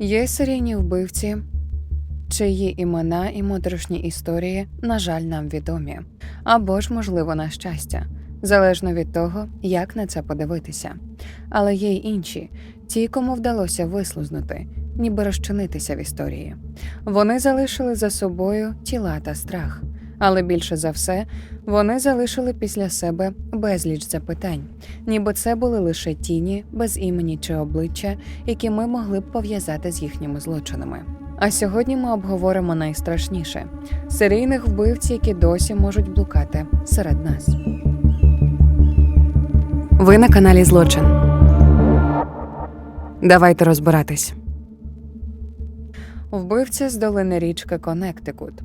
Є серійні вбивці, чиї імена і моторошні історії, на жаль, нам відомі, або ж, можливо, на щастя, залежно від того, як на це подивитися. Але є й інші, ті, кому вдалося вислузнути, ніби розчинитися в історії. Вони залишили за собою тіла та страх, але більше за все вони залишили після себе безліч запитань, ніби це були лише тіні без імені чи обличчя, які ми могли б пов'язати з їхніми злочинами. А сьогодні ми обговоримо найстрашніше серійних вбивців, які досі можуть блукати серед нас. Ви на каналі Злочин. Давайте розбиратись. Вбивця з долини річки Коннектикут.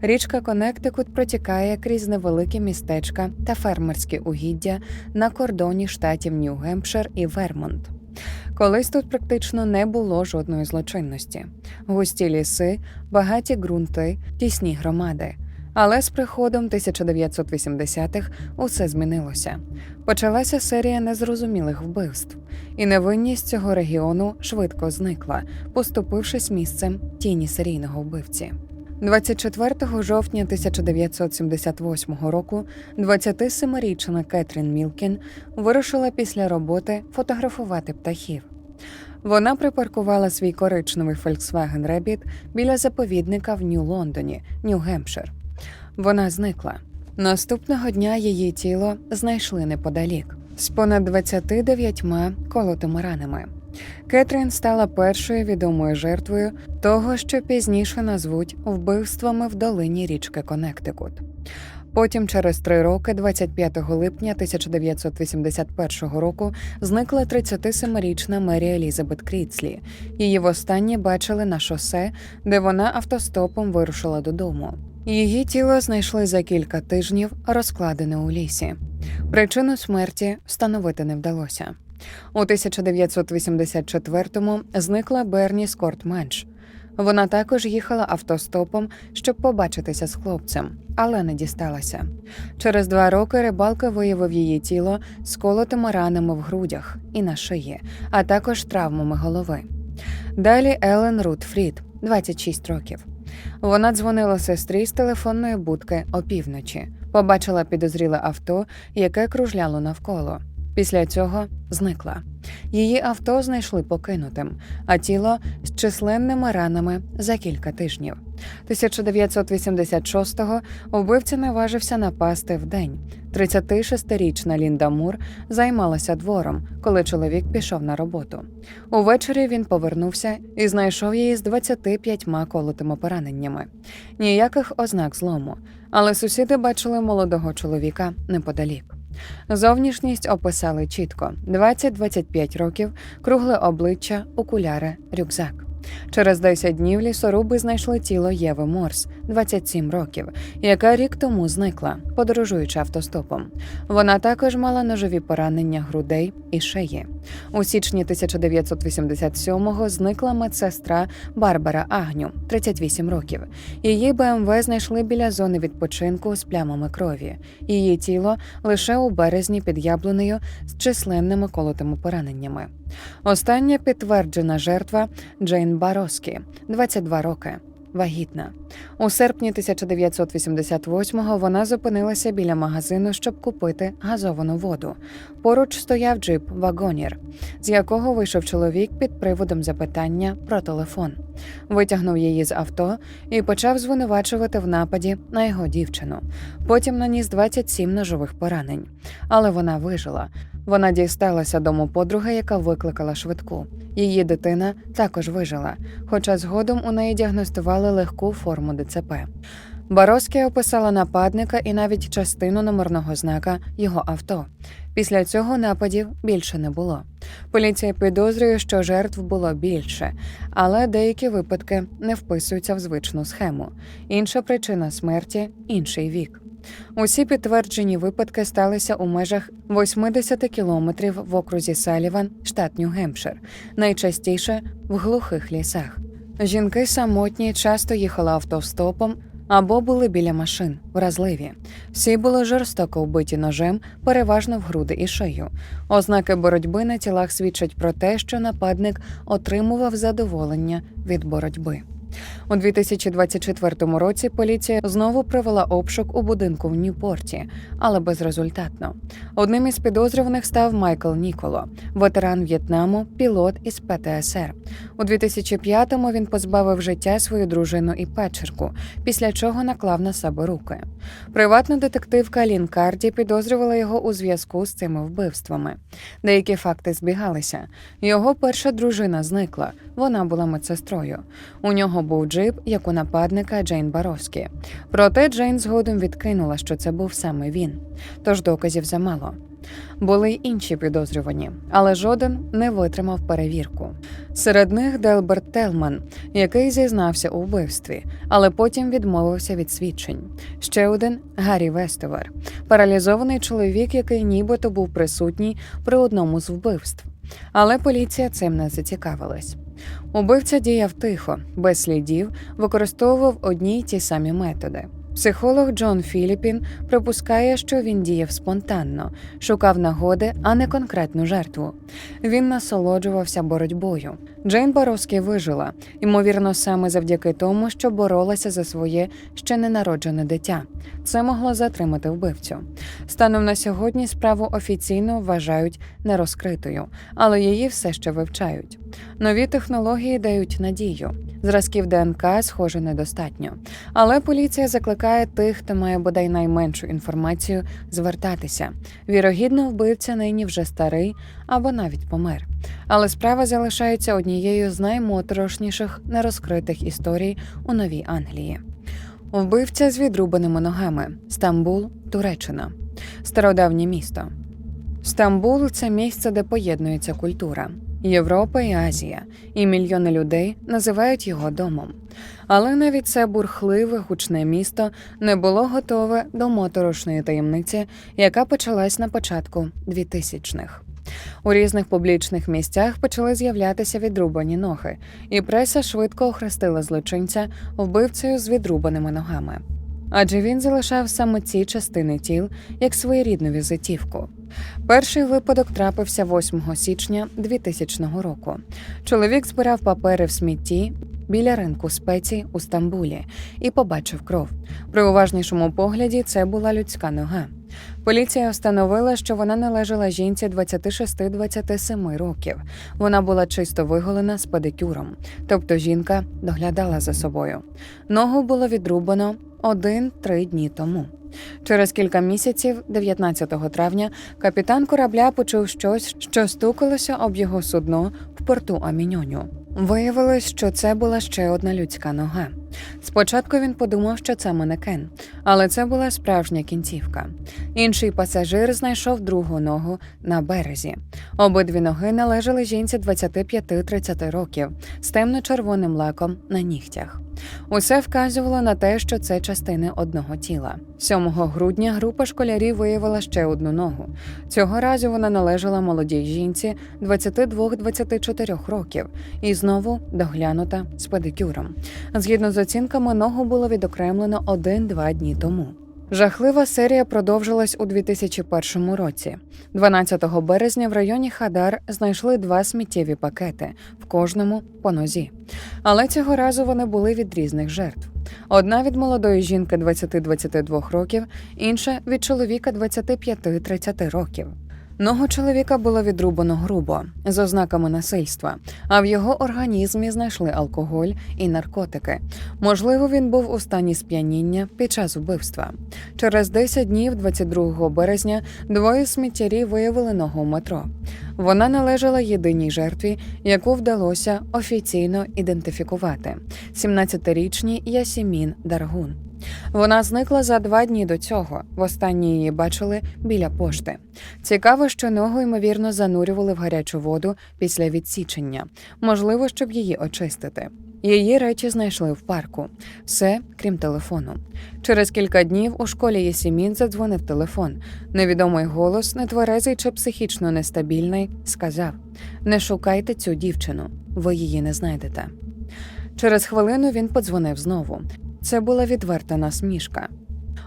Річка Коннектикут протікає крізь невеликі містечка та фермерські угіддя на кордоні штатів Нью-Гемпшир і Вермонт. Колись тут практично не було жодної злочинності, густі ліси, багаті ґрунти, тісні громади. Але з приходом 1980-х усе змінилося. Почалася серія незрозумілих вбивств, і невинність цього регіону швидко зникла, поступившись місцем тіні серійного вбивці. 24 жовтня 1978 року 27-річна Кетрін Мілкін вирушила після роботи фотографувати птахів. Вона припаркувала свій коричневий Volkswagen Rabbit біля заповідника в Нью-Лондоні, Нью-Гемпшир. Вона зникла. Наступного дня її тіло знайшли неподалік з понад 29 колотими ранами. Кетрін стала першою відомою жертвою того, що пізніше назвуть вбивствами в долині річки Коннектикут. Потім, через три роки, 25 липня 1981 року, зникла 37-річна Мері Елізабет Кріцлі. Її востаннє бачили на шосе, де вона автостопом вирушила додому. Її тіло знайшли за кілька тижнів, розкладене у лісі. Причину смерті встановити не вдалося. У 1984-му зникла Берні Скорт Менш. Вона також їхала автостопом, щоб побачитися з хлопцем, але не дісталася. Через два роки рибалка виявив її тіло з колотими ранами в грудях і на шиї, а також травмами голови. Далі Елен Рут Фрід, 26 років. Вона дзвонила сестрі з телефонної будки опівночі, побачила підозріле авто, яке кружляло навколо. Після цього зникла. Її авто знайшли покинутим, а тіло з численними ранами за кілька тижнів. 1986-го вбивця наважився напасти вдень. 36-річна Лінда Мур займалася двором, коли чоловік пішов на роботу. Увечері він повернувся і знайшов її з 25 колотими пораненнями. Ніяких ознак злому, але сусіди бачили молодого чоловіка неподалік. Зовнішність описали чітко: 20-25 років, кругле обличчя, окуляри, рюкзак. Через 10 днів лісоруби знайшли тіло Єви Морс, 27 років, яка рік тому зникла, подорожуючи автостопом. Вона також мала ножові поранення грудей і шиї. У січні 1987-го зникла медсестра Барбара Агню, 38 років. Її БМВ знайшли біля зони відпочинку з плямами крові. Її тіло лише у березні під яблунею з численними колотими пораненнями. Остання підтверджена жертва Джейн Бароскі, 22 роки. Вагітна у серпні 1988-го вона зупинилася біля магазину, щоб купити газовану воду. Поруч стояв джип Вагонір, з якого вийшов чоловік під приводом запитання про телефон. Витягнув її з авто і почав звинувачувати в нападі на його дівчину. Потім наніс 27 ножових поранень, але вона вижила. Вона дісталася дому подруги, яка викликала швидку. Її дитина також вижила, хоча згодом у неї діагностували легку форму ДЦП. Бароскі описала нападника і навіть частину номерного знака його авто. Після цього нападів більше не було. Поліція підозрює, що жертв було більше, але деякі випадки не вписуються в звичну схему. Інша причина смерті інший вік. Усі підтверджені випадки сталися у межах 80 кілометрів в окрузі Саліван, штат Нью-Гемпшир, найчастіше в глухих лісах. Жінки самотні часто їхали автостопом або були біля машин, вразливі. Всі були жорстоко вбиті ножем, переважно в груди і шию. Ознаки боротьби на тілах свідчать про те, що нападник отримував задоволення від боротьби. У 2024 році поліція знову провела обшук у будинку в Ньюпорті, але безрезультатно. Одним із підозрюваних став Майкл Ніколо, ветеран В'єтнаму, пілот із ПТСР. У 2005-му він позбавив життя свою дружину і печерку, після чого наклав на себе руки. Приватна детективка Лін Карді підозрювала його у зв'язку з цими вбивствами. Деякі факти збігалися. Його перша дружина зникла. Вона була медсестрою. У нього був джип, як у нападника Джейн Баровські. Проте Джейн згодом відкинула, що це був саме він. Тож доказів замало. Були й інші підозрювані, але жоден не витримав перевірку. Серед них Делберт Телман, який зізнався у вбивстві, але потім відмовився від свідчень. Ще один Гаррі Вестовер, паралізований чоловік, який нібито був присутній при одному з вбивств. Але поліція цим не зацікавилась. Убивця діяв тихо, без слідів, використовував одні й ті самі методи. Психолог Джон Філіпін припускає, що він діяв спонтанно, шукав нагоди, а не конкретну жертву. Він насолоджувався боротьбою. Джейн Боровський вижила, ймовірно, саме завдяки тому, що боролася за своє ще ненароджене дитя. Це могло затримати вбивцю. Станом на сьогодні справу офіційно вважають нерозкритою, але її все ще вивчають. Нові технології дають надію. Зразків ДНК, схоже, недостатньо. Але поліція закликає тих, хто має бодай найменшу інформацію, звертатися. Вірогідно, вбивця нині вже старий або навіть помер. Але справа залишається однією з наймоторошніших нерозкритих історій у Новій Англії. Вбивця з відрубаними ногами Стамбул, Туреччина, стародавнє місто. Стамбул це місце, де поєднується культура. Європа і Азія, і мільйони людей називають його домом. Але навіть це бурхливе гучне місто не було готове до моторошної таємниці, яка почалась на початку 2000-х. У різних публічних місцях почали з'являтися відрубані ноги, і преса швидко охрестила злочинця вбивцею з відрубаними ногами. Адже він залишав саме ці частини тіл як своєрідну візитівку. Перший випадок трапився 8 січня 2000 року. Чоловік збирав папери в смітті біля ринку спецій у Стамбулі і побачив кров. При уважнішому погляді це була людська нога. Поліція встановила, що вона належала жінці 26-27 років. Вона була чисто виголена з педикюром, тобто жінка доглядала за собою. Ногу було відрубано один-три дні тому. Через кілька місяців, 19 травня, капітан корабля почув щось, що стукалося об його судно в порту Аміньоню. Виявилось, що це була ще одна людська нога. Спочатку він подумав, що це манекен, але це була справжня кінцівка. Інший пасажир знайшов другу ногу на березі. Обидві ноги належали жінці 25-30 років з темно-червоним лаком на нігтях. Усе вказувало на те, що це частини одного тіла. 7 грудня група школярів виявила ще одну ногу. Цього разу вона належала молодій жінці 22-24 років і знову доглянута з педикюром. Згідно з оцінками, ногу було відокремлено один-два дні тому. Жахлива серія продовжилась у 2001 році. 12 березня в районі Хадар знайшли два сміттєві пакети, в кожному по нозі. Але цього разу вони були від різних жертв. Одна від молодої жінки 20-22 років, інша від чоловіка 25-30 років. Ногу чоловіка було відрубано грубо з ознаками насильства, а в його організмі знайшли алкоголь і наркотики. Можливо, він був у стані сп'яніння під час вбивства. Через 10 днів, 22 березня, двоє сміттярів виявили ногу в метро. Вона належала єдиній жертві, яку вдалося офіційно ідентифікувати 17-річній Ясімін Даргун. Вона зникла за два дні до цього. Востаннє її бачили біля пошти. Цікаво, що ногу ймовірно занурювали в гарячу воду після відсічення, можливо, щоб її очистити. Її речі знайшли в парку, все крім телефону. Через кілька днів у школі Єсімін задзвонив телефон. Невідомий голос, нетверезий чи психічно нестабільний, сказав: Не шукайте цю дівчину, ви її не знайдете. Через хвилину він подзвонив знову. Це була відверта насмішка.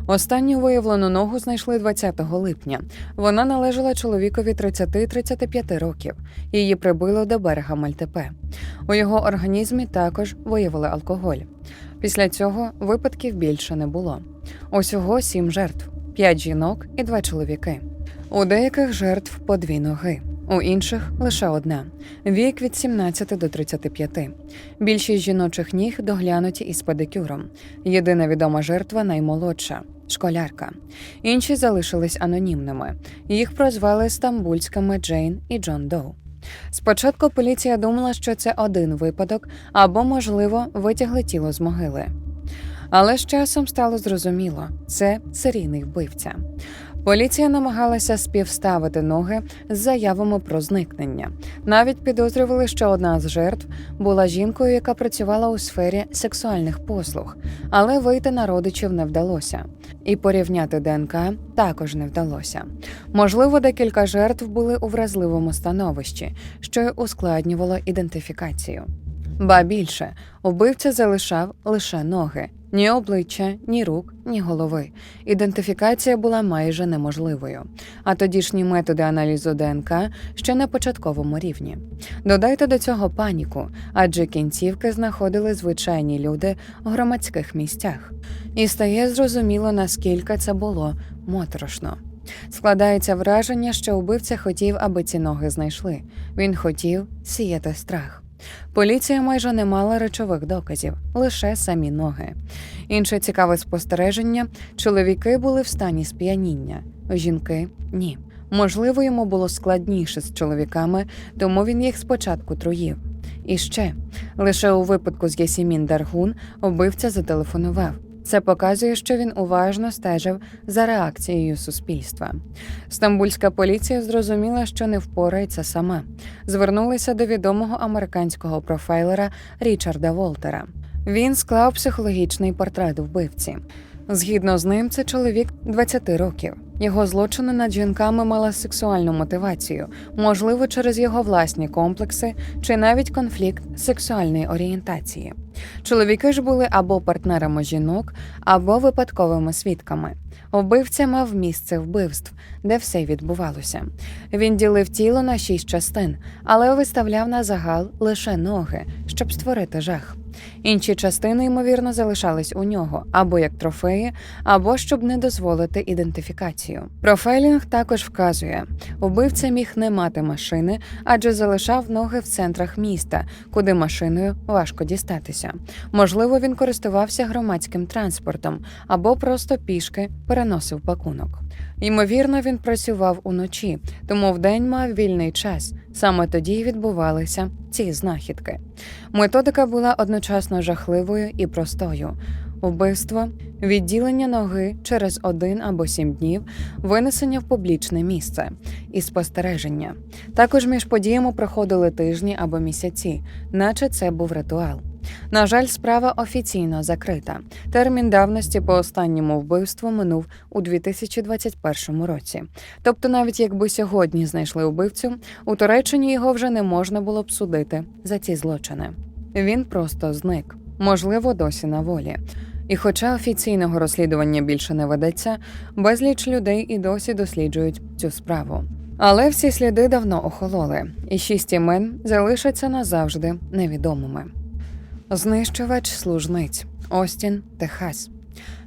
Останню виявлену ногу знайшли 20 липня. Вона належала чоловікові 30-35 років. Її прибило до берега Мальтепе. У його організмі також виявили алкоголь. Після цього випадків більше не було. Усього сім жертв: п'ять жінок і два чоловіки. У деяких жертв по дві ноги, у інших лише одна вік від 17 до 35. Більшість жіночих ніг доглянуті із педикюром. Єдина відома жертва наймолодша школярка. Інші залишились анонімними. Їх прозвали стамбульськими Джейн і Джон Доу. Спочатку поліція думала, що це один випадок або, можливо, витягли тіло з могили. Але з часом стало зрозуміло, це серійний вбивця. Поліція намагалася співставити ноги з заявами про зникнення. Навіть підозрювали, що одна з жертв була жінкою, яка працювала у сфері сексуальних послуг, але вийти на родичів не вдалося. І порівняти ДНК також не вдалося. Можливо, декілька жертв були у вразливому становищі, що й ускладнювало ідентифікацію. Ба більше, убивця залишав лише ноги, ні обличчя, ні рук, ні голови. Ідентифікація була майже неможливою. А тодішні методи аналізу ДНК ще на початковому рівні. Додайте до цього паніку, адже кінцівки знаходили звичайні люди у громадських місцях. І стає зрозуміло, наскільки це було моторошно. Складається враження, що убивця хотів, аби ці ноги знайшли. Він хотів сіяти страх. Поліція майже не мала речових доказів, лише самі ноги. Інше цікаве спостереження: чоловіки були в стані сп'яніння, жінки ні. Можливо, йому було складніше з чоловіками, тому він їх спочатку труїв. І ще лише у випадку з Ясімін Даргун убивця зателефонував. Це показує, що він уважно стежив за реакцією суспільства. Стамбульська поліція зрозуміла, що не впорається сама. Звернулися до відомого американського профайлера Річарда Волтера. Він склав психологічний портрет вбивці. Згідно з ним, це чоловік 20 років. Його злочини над жінками мали сексуальну мотивацію, можливо, через його власні комплекси чи навіть конфлікт сексуальної орієнтації. Чоловіки ж були або партнерами жінок, або випадковими свідками. Вбивця мав місце вбивств, де все відбувалося. Він ділив тіло на шість частин, але виставляв на загал лише ноги, щоб створити жах. Інші частини, ймовірно, залишались у нього або як трофеї, або щоб не дозволити ідентифікацію. Профайлінг також вказує, убивця міг не мати машини, адже залишав ноги в центрах міста, куди машиною важко дістатися. Можливо, він користувався громадським транспортом або просто пішки переносив пакунок. Ймовірно, він працював уночі, тому вдень мав вільний час. Саме тоді відбувалися ці знахідки. Методика була одночасно жахливою і простою. Вбивство, відділення ноги через один або сім днів, винесення в публічне місце і спостереження. Також між подіями проходили тижні або місяці, наче це був ритуал. На жаль, справа офіційно закрита. Термін давності по останньому вбивству минув у 2021 році. Тобто, навіть якби сьогодні знайшли вбивцю, у Туреччині його вже не можна було б судити за ці злочини. Він просто зник, можливо, досі на волі. І хоча офіційного розслідування більше не ведеться, безліч людей і досі досліджують цю справу. Але всі сліди давно охололи, і шість імен залишаться назавжди невідомими. Знищувач служниць Остін, Техас.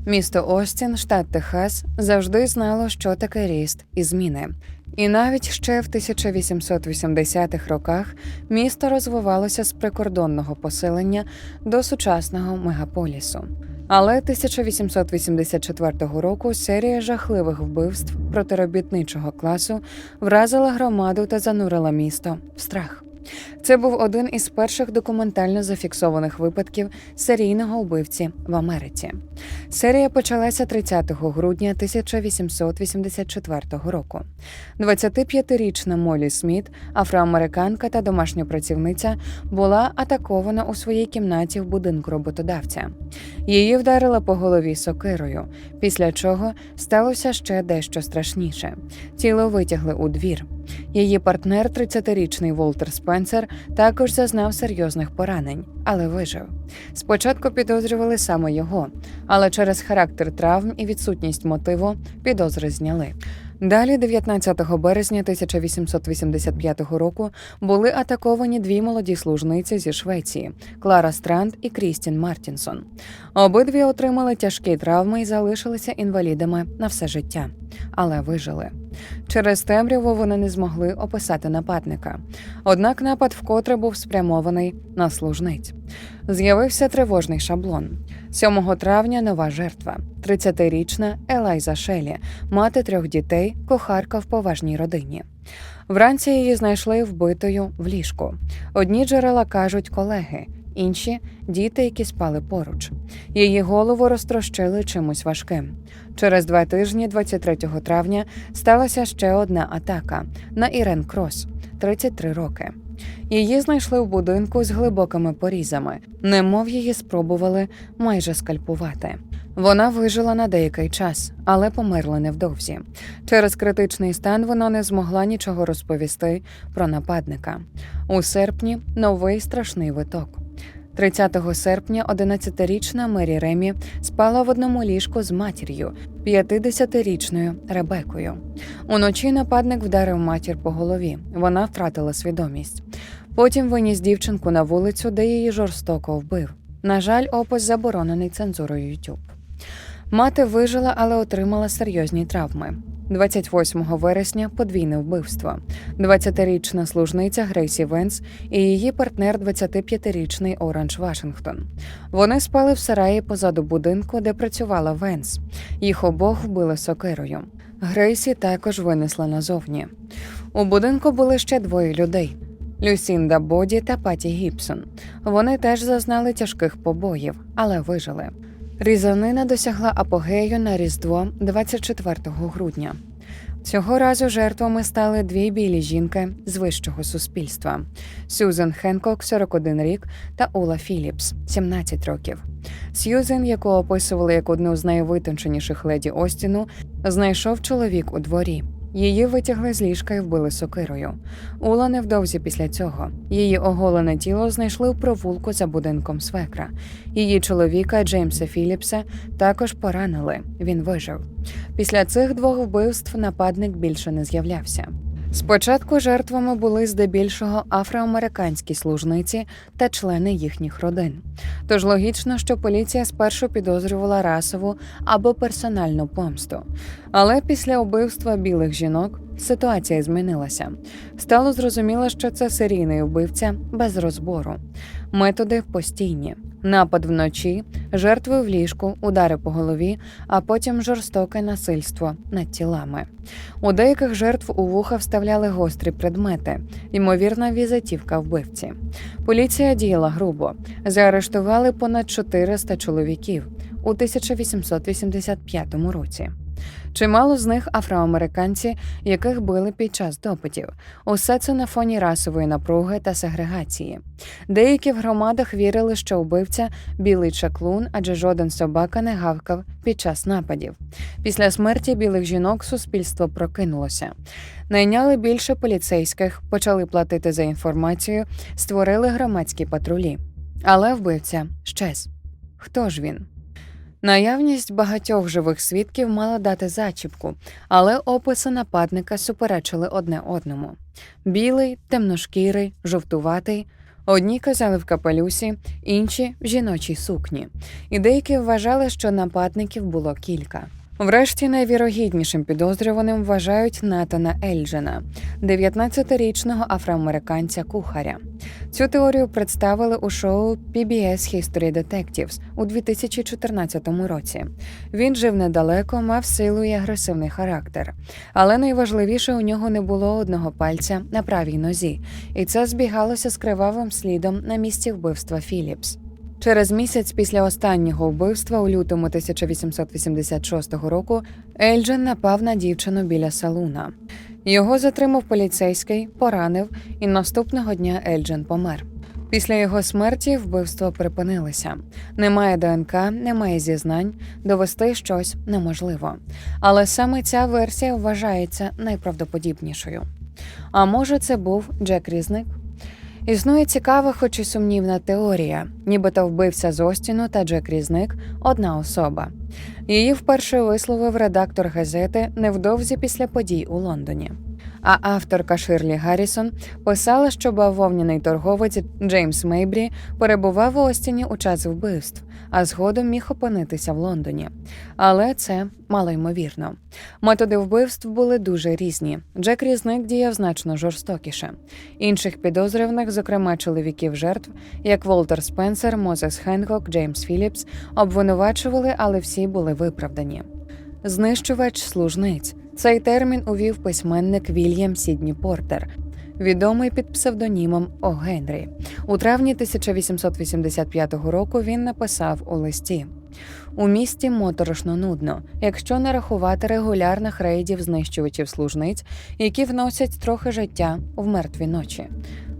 Місто Остін, штат Техас, завжди знало, що таке ріст і зміни. І навіть ще в 1880-х роках місто розвивалося з прикордонного поселення до сучасного мегаполісу. Але 1884 року серія жахливих вбивств протиробітничого класу вразила громаду та занурила місто в страх. Це був один із перших документально зафіксованих випадків серійного вбивці в Америці. Серія почалася 30 грудня 1884 року. 25-річна Молі Сміт, афроамериканка та домашня працівниця, була атакована у своїй кімнаті в будинку роботодавця. Її вдарила по голові сокирою, після чого сталося ще дещо страшніше. Тіло витягли у двір. Її партнер, 30-річний Волтер Спенсер, також зазнав серйозних поранень, але вижив. Спочатку підозрювали саме його, але через характер травм і відсутність мотиву підозри зняли. Далі, 19 березня 1885 року, були атаковані дві молоді служниці зі Швеції Клара Странд і Крістін Мартінсон. Обидві отримали тяжкі травми і залишилися інвалідами на все життя, але вижили. Через темряву вони не змогли описати нападника. Однак напад вкотре був спрямований на служниць. З'явився тривожний шаблон. 7 травня нова жертва, 30-річна Елайза Шелі, мати трьох дітей, кухарка в поважній родині. Вранці її знайшли вбитою в ліжку. Одні джерела кажуть колеги, інші діти, які спали поруч. Її голову розтрощили чимось важким. Через два тижні, 23 травня, сталася ще одна атака на Ірен Крос, 33 роки. Її знайшли в будинку з глибокими порізами, немов її спробували майже скальпувати. Вона вижила на деякий час, але померла невдовзі. Через критичний стан вона не змогла нічого розповісти про нападника. У серпні новий страшний виток. 30 серпня 11-річна Мері Ремі спала в одному ліжку з матір'ю, 50-річною Ребекою. Уночі нападник вдарив матір по голові. Вона втратила свідомість. Потім виніс дівчинку на вулицю, де її жорстоко вбив. На жаль, опис заборонений цензурою YouTube. Мати вижила, але отримала серйозні травми. 28 вересня подвійне вбивство. 20-річна служниця Грейсі Венс і її партнер 25-річний Оранж Вашингтон. Вони спали в сараї позаду будинку, де працювала Венс. Їх обох вбили сокирою. Грейсі також винесла назовні. У будинку були ще двоє людей. Люсінда Боді та Паті Гібсон. Вони теж зазнали тяжких побоїв, але вижили. Різанина досягла апогею на Різдво 24 грудня. Цього разу жертвами стали дві білі жінки з вищого суспільства: Сюзен Хенкок, 41 рік, та Ула Філіпс, 17 років. Сьюзен, яку описували як одну з найвитонченіших леді Остіну, знайшов чоловік у дворі. Її витягли з ліжка і вбили сокирою. Ула невдовзі після цього. Її оголене тіло знайшли в провулку за будинком свекра. Її чоловіка Джеймса Філіпса також поранили. Він вижив. Після цих двох вбивств нападник більше не з'являвся. Спочатку жертвами були здебільшого афроамериканські служниці та члени їхніх родин. Тож логічно, що поліція спершу підозрювала расову або персональну помсту. Але після убивства білих жінок ситуація змінилася. Стало зрозуміло, що це серійний вбивця без розбору. Методи постійні. Напад вночі, жертви в ліжку, удари по голові, а потім жорстоке насильство над тілами. У деяких жертв у вуха вставляли гострі предмети, ймовірна візитівка вбивці. Поліція діяла грубо, заарештували понад 400 чоловіків у 1885 році. Чимало з них афроамериканці, яких били під час допитів. Усе це на фоні расової напруги та сегрегації. Деякі в громадах вірили, що вбивця білий чаклун, адже жоден собака не гавкав під час нападів. Після смерті білих жінок суспільство прокинулося. Найняли більше поліцейських, почали платити за інформацію, створили громадські патрулі. Але вбивця щез. Хто ж він? Наявність багатьох живих свідків мала дати зачіпку, але описи нападника суперечили одне одному: білий, темношкірий, жовтуватий. Одні казали в капелюсі, інші в жіночій сукні, і деякі вважали, що нападників було кілька. Врешті найвірогіднішим підозрюваним вважають Натана Ельджена, 19-річного афроамериканця кухаря. Цю теорію представили у шоу PBS History Detectives у 2014 році. Він жив недалеко, мав силу і агресивний характер, але найважливіше у нього не було одного пальця на правій нозі, і це збігалося з кривавим слідом на місці вбивства Філіпс. Через місяць після останнього вбивства у лютому 1886 року Ельджен напав на дівчину біля салуна. Його затримав поліцейський, поранив, і наступного дня Ельджен помер. Після його смерті вбивство припинилося. Немає ДНК, немає зізнань, довести щось неможливо. Але саме ця версія вважається найправдоподібнішою. А може, це був Джек Різник? Існує цікава, хоч і сумнівна теорія, нібито вбився з Остіну та Джек Різник одна особа. Її вперше висловив редактор газети невдовзі після подій у Лондоні. А авторка Ширлі Гаррісон писала, що бавовняний торговець Джеймс Мейбрі перебував у Остіні у час вбивств, а згодом міг опинитися в Лондоні. Але це мало ймовірно. Методи вбивств були дуже різні. Джек Різник діяв значно жорстокіше. Інших підозрюваних, зокрема чоловіків жертв, як Волтер Спенсер, Мозес Хенкок, Джеймс Філіпс, обвинувачували, але всі були виправдані. Знищувач служниць. Цей термін увів письменник Вільям Сідні Портер, відомий під псевдонімом О. Генрі. У травні 1885 року він написав у листі. У місті моторошно нудно, якщо не рахувати регулярних рейдів знищувачів служниць, які вносять трохи життя в мертві ночі.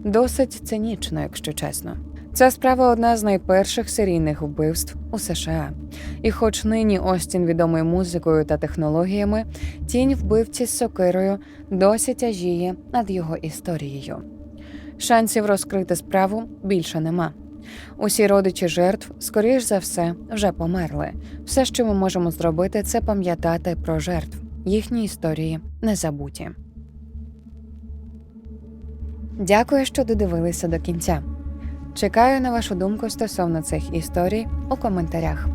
Досить цинічно, якщо чесно. Ця справа одна з найперших серійних вбивств у США. І хоч нині Остін відомий музикою та технологіями, тінь вбивці з сокирою досі тяжіє над його історією. Шансів розкрити справу більше нема. Усі родичі жертв, скоріш за все, вже померли. Все, що ми можемо зробити, це пам'ятати про жертв. Їхні історії не забуті. Дякую, що додивилися до кінця. Чекаю на вашу думку стосовно цих історій у коментарях.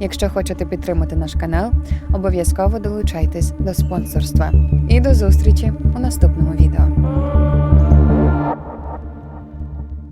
Якщо хочете підтримати наш канал, обов'язково долучайтесь до спонсорства. І до зустрічі у наступному відео.